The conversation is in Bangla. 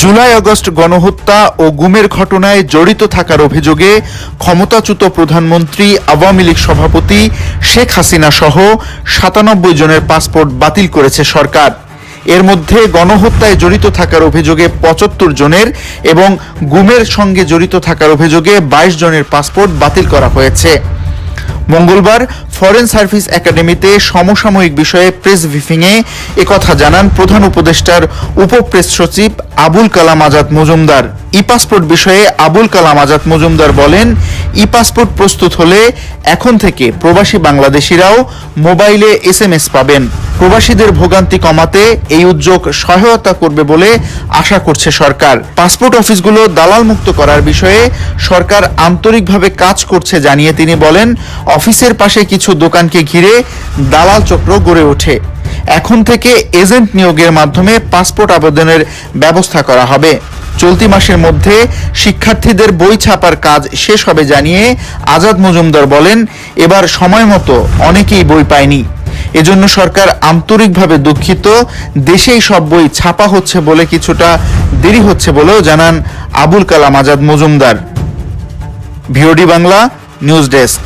জুলাই আগস্ট গণহত্যা ও গুমের ঘটনায় জড়িত থাকার অভিযোগে ক্ষমতাচ্যুত প্রধানমন্ত্রী, আওয়ামী লীগ সভাপতি শেখ হাসিনা সহ সাতানব্বই জনের পাসপোর্ট বাতিল করেছে সরকার। এর মধ্যে গণহত্যায় জড়িত থাকার অভিযোগে পঁচাত্তর জনের এবং গুমের সঙ্গে জড়িত থাকার অভিযোগে বাইশ জনের পাসপোর্ট বাতিল করা হয়েছে। মঙ্গলবার ফরেন সার্ভিস একাডেমিতে সমসাময়িক বিষয়ে প্রেস ব্রিফিংয়ে একথা জানান প্রধান উপদেষ্টার উপপ্রেস সচিব আবুল কালাম আজাদ মজুমদার। ই পাসপোর্ট বিষয়ে আবুল কালাম আজাদ মজুমদার বলেন ই পাসপোর্ট প্রস্তুত হলে এখন থেকে প্রবাসী বাংলাদেশিরাও মোবাইলে এসএমএস পাবেন। প্রবাসীদের ভোগান্তি কমাতে এই উদ্যোগ সহায়তা করবে বলে আশা করছে সরকার। পাসপোর্ট অফিসগুলো দালাল মুক্ত করার বিষয়ে সরকার আন্তরিকভাবে কাজ করছে জানিয়ে তিনি বলেন, অফিসের পাশে কিছু দোকানকে ঘিরে দালাল চক্র গড়ে ওঠে। এখন থেকে এজেন্ট নিয়োগের মাধ্যমে পাসপোর্ট আবেদনের ব্যবস্থা করা হবে। চলতি মাসের মধ্যে শিক্ষার্থীদের বই ছাপার কাজ শেষ হবে জানিয়ে আজাদ মজুমদার বলেন, এবার সময় মতো অনেকেই বই পায়নি। এজন্য সরকার আন্তরিকভাবে দুঃখিত। দেশেই সব বই ছাপা হচ্ছে বলে কিছুটা দেরি হচ্ছে বলেও জানান Abul Kalam Azad Majumder. VOD Bangla, news desk.